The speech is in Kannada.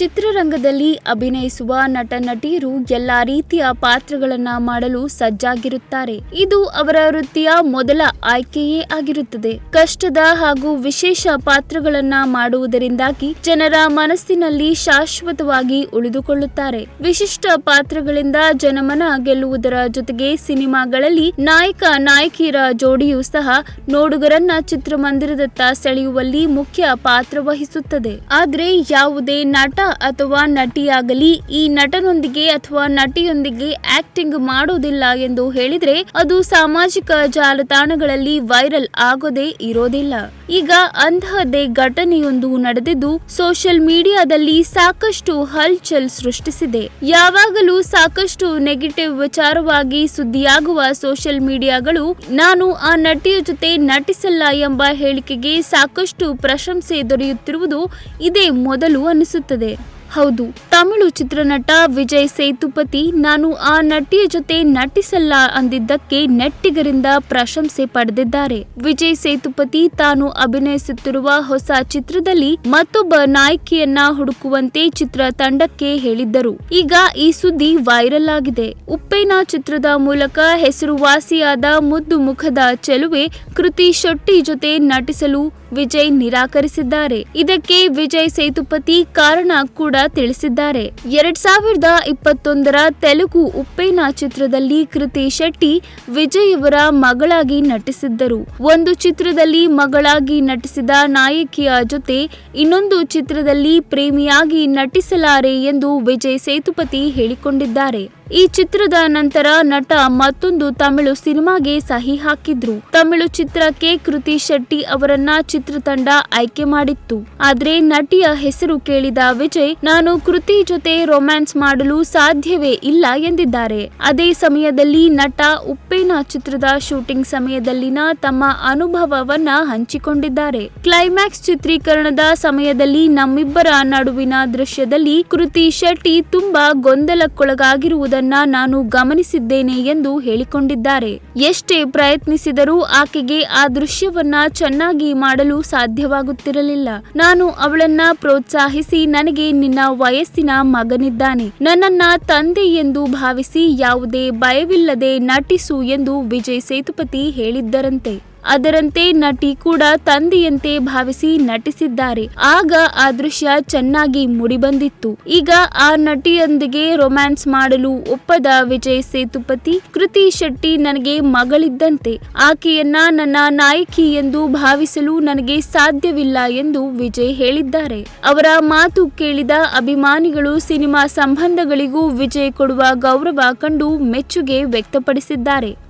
ಚಿತ್ರರಂಗದಲ್ಲಿ ಅಭಿನಯಿಸುವ ನಟ ನಟಿಯರು ಎಲ್ಲಾ ರೀತಿಯ ಪಾತ್ರಗಳನ್ನ ಮಾಡಲು ಸಜ್ಜಾಗಿರುತ್ತಾರೆ. ಇದು ಅವರ ವೃತ್ತಿಯ ಮೊದಲ ಆಯ್ಕೆಯೇ ಆಗಿರುತ್ತದೆ. ಕಷ್ಟದ ಹಾಗೂ ವಿಶೇಷ ಪಾತ್ರಗಳನ್ನ ಮಾಡುವುದರಿಂದಾಗಿ ಜನರ ಮನಸ್ಸಿನಲ್ಲಿ ಶಾಶ್ವತವಾಗಿ ಉಳಿದುಕೊಳ್ಳುತ್ತಾರೆ. ವಿಶಿಷ್ಟ ಪಾತ್ರಗಳಿಂದ ಜನಮನ ಗೆಲ್ಲುವುದರ ಜೊತೆಗೆ ಸಿನಿಮಾಗಳಲ್ಲಿ ನಾಯಕ, ನಾಯಕಿಯರ ಜೋಡಿಯೂ ಸಹ ನೋಡುಗರನ್ನ ಚಿತ್ರಮಂದಿರದತ್ತ ಸೆಳೆಯುವಲ್ಲಿ ಮುಖ್ಯ ಪಾತ್ರ ವಹಿಸುತ್ತದೆ. ಆದರೆ ಯಾವುದೇ ನಟ ಅಥವಾ ನಟಿಯಾಗಲಿ, ಈ ನಟನೊಂದಿಗೆ ಅಥವಾ ನಟಿಯೊಂದಿಗೆ ಆಕ್ಟಿಂಗ್ ಮಾಡೋದಿಲ್ಲ ಎಂದು ಹೇಳಿದ್ರೆ ಅದು ಸಾಮಾಜಿಕ ಜಾಲತಾಣಗಳಲ್ಲಿ ವೈರಲ್ ಆಗೋದೇ ಇರೋದಿಲ್ಲ. ಈಗ ಅಂತಹದ್ದೇ ಘಟನೆಯೊಂದು ನಡೆದಿದ್ದು, ಸೋಷಿಯಲ್ ಮೀಡಿಯಾದಲ್ಲಿ ಸಾಕಷ್ಟು ಹಲ್ಚಲ್ ಸೃಷ್ಟಿಸಿದೆ. ಯಾವಾಗಲೂ ಸಾಕಷ್ಟು ನೆಗೆಟಿವ್ ವಿಚಾರವಾಗಿ ಸುದ್ದಿಯಾಗುವ ಸೋಷಿಯಲ್ ಮೀಡಿಯಾಗಳು, ನಾನು ಆ ನಟಿಯ ಜೊತೆ ನಟಿಸಲ್ಲ ಎಂಬ ಹೇಳಿಕೆಗೆ ಸಾಕಷ್ಟು ಪ್ರಶಂಸೆ ದೊರೆಯುತ್ತಿರುವುದು ಇದೇ ಮೊದಲು ಅನಿಸುತ್ತದೆ. ಹೌದು. ತಮಿಳು ಚಿತ್ರನಟ ವಿಜಯ್ ಸೇತುಪತಿ, ನಾನು ಆ ನಟಿಯ ಜೊತೆ ನಟಿಸಲ್ಲ ಅಂದಿದ್ದಕ್ಕೆ ನೆಟ್ಟಿಗರಿಂದ ಪ್ರಶಂಸೆ ಪಡೆದಿದ್ದಾರೆ. ವಿಜಯ್ ಸೇತುಪತಿ ತಾನು ಅಭಿನಯಿಸುತ್ತಿರುವ ಹೊಸ ಚಿತ್ರದಲ್ಲಿ ಮತ್ತೊಬ್ಬ ನಾಯಕಿಯನ್ನ ಹುಡುಕುವಂತೆ ಚಿತ್ರ ತಂಡಕ್ಕೆ ಹೇಳಿದ್ದರು. ಈಗ ಈ ಸುದ್ದಿ ವೈರಲ್ ಆಗಿದೆ. ಉಪ್ಪೇನ ಚಿತ್ರದ ಮೂಲಕ ಹೆಸರುವಾಸಿಯಾದ ಮುದ್ದು ಮುಖದ ಚೆಲುವೆ ಕೃತಿ ಶೆಟ್ಟಿ ಜೊತೆ ನಟಿಸಲು ವಿಜಯ್ ನಿರಾಕರಿಸಿದ್ದಾರೆ. ಇದಕ್ಕೆ ವಿಜಯ್ ಸೇತುಪತಿ ಕಾರಣ ಕೂಡ ತಿಳಿಸಿದ್ದಾರೆ. ಎರಡ್ ಸಾವಿರದ ಇಪ್ಪತ್ತೊಂದರ ತೆಲುಗು ಉಪ್ಪೇನ ಚಿತ್ರದಲ್ಲಿ ಕೃತಿ ಶೆಟ್ಟಿ ವಿಜಯ್ ಅವರ ಮಗಳಾಗಿ ನಟಿಸಿದ್ದರು. ಒಂದು ಚಿತ್ರದಲ್ಲಿ ಮಗಳಾಗಿ ನಟಿಸಿದ ನಾಯಕಿಯ ಜೊತೆ ಇನ್ನೊಂದು ಚಿತ್ರದಲ್ಲಿ ಪ್ರೇಮಿಯಾಗಿ ನಟಿಸಲಾರೆ ಎಂದು ವಿಜಯ್ ಸೇತುಪತಿ ಹೇಳಿಕೊಂಡಿದ್ದಾರೆ. ಈ ಚಿತ್ರದ ನಂತರ ನಟ ಮತ್ತೊಂದು ತಮಿಳು ಸಿನಿಮಾಗೆ ಸಹಿ ಹಾಕಿದ್ರು. ತಮಿಳು ಚಿತ್ರಕ್ಕೆ ಕೃತಿ ಶೆಟ್ಟಿ ಅವರನ್ನ ಚಿತ್ರತಂಡ ಆಯ್ಕೆ ಮಾಡಿತ್ತು. ಆದ್ರೆ ನಟಿಯ ಹೆಸರು ಕೇಳಿದ ವಿಜಯ್, ನಾನು ಕೃತಿ ಜೊತೆ ರೊಮ್ಯಾನ್ಸ್ ಮಾಡಲು ಸಾಧ್ಯವೇ ಇಲ್ಲ ಎಂದಿದ್ದಾರೆ. ಅದೇ ಸಮಯದಲ್ಲಿ ನಟ ಉಪ್ಪೇನ ಚಿತ್ರದ ಶೂಟಿಂಗ್ ಸಮಯದಲ್ಲಿನ ತಮ್ಮ ಅನುಭವವನ್ನ ಹಂಚಿಕೊಂಡಿದ್ದಾರೆ. ಕ್ಲೈಮ್ಯಾಕ್ಸ್ ಚಿತ್ರೀಕರಣದ ಸಮಯದಲ್ಲಿ ನಮ್ಮಿಬ್ಬರ ನಡುವಿನ ದೃಶ್ಯದಲ್ಲಿ ಕೃತಿ ಶೆಟ್ಟಿ ತುಂಬಾ ಗೊಂದಲಕ್ಕೊಳಗಾಗಿರುವುದನ್ನ ನಾನು ಗಮನಿಸಿದ್ದೇನೆ ಎಂದು ಹೇಳಿಕೊಂಡಿದ್ದಾರೆ. ಎಷ್ಟೇ ಪ್ರಯತ್ನಿಸಿದರೂ ಆಕೆಗೆ ಆ ದೃಶ್ಯವನ್ನ ಚೆನ್ನಾಗಿ ಮಾಡಲು ಸಾಧ್ಯವಾಗುತ್ತಿರಲಿಲ್ಲ. ನಾನು ಅವಳನ್ನ ಪ್ರೋತ್ಸಾಹಿಸಿ ನನಗೆ ನಿನ್ನ ವಯಸ್ಸಿನ ಮಗನಿದ್ದಾನೆ. ನನ್ನನ್ನ ತಂದೆ ಎಂದು ಭಾವಿಸಿ ಯಾವುದೇ ಭಯವಿಲ್ಲದೆ ನಟಿಸು ಎಂದು ವಿಜಯ್ ಸೇತುಪತಿ ಹೇಳಿದ್ದರಂತೆ. ಅದರಂತೆ ನಟಿ ಕೂಡ ತಂದೆಯಂತೆ ಭಾವಿಸಿ ನಟಿಸಿದ್ದಾರೆ. ಆಗ ಆ ದೃಶ್ಯ ಚೆನ್ನಾಗಿ ಮುಡಿಬಂದಿತ್ತು. ಈಗ ಆ ನಟಿಯೊಂದಿಗೆ ರೊಮ್ಯಾನ್ಸ್ ಮಾಡಲು ಒಪ್ಪದ ವಿಜಯ್ ಸೇತುಪತಿ, ಕೃತಿ ಶೆಟ್ಟಿ ನನಗೆ ಮಗಳಿದ್ದಂತೆ. ಆಕೆಯನ್ನ ನನ್ನ ನಾಯಕಿ ಎಂದು ಭಾವಿಸಲು ನನಗೆ ಸಾಧ್ಯವಿಲ್ಲ ಎಂದು ವಿಜಯ್ ಹೇಳಿದ್ದಾರೆ. ಅವರ ಮಾತು ಕೇಳಿದ ಅಭಿಮಾನಿಗಳು ಸಿನಿಮಾ ಸಂಬಂಧಗಳಿಗೂ ವಿಜಯ್ ಕೊಡುವ ಗೌರವ ಕಂಡು ಮೆಚ್ಚುಗೆ ವ್ಯಕ್ತಪಡಿಸಿದ್ದಾರೆ.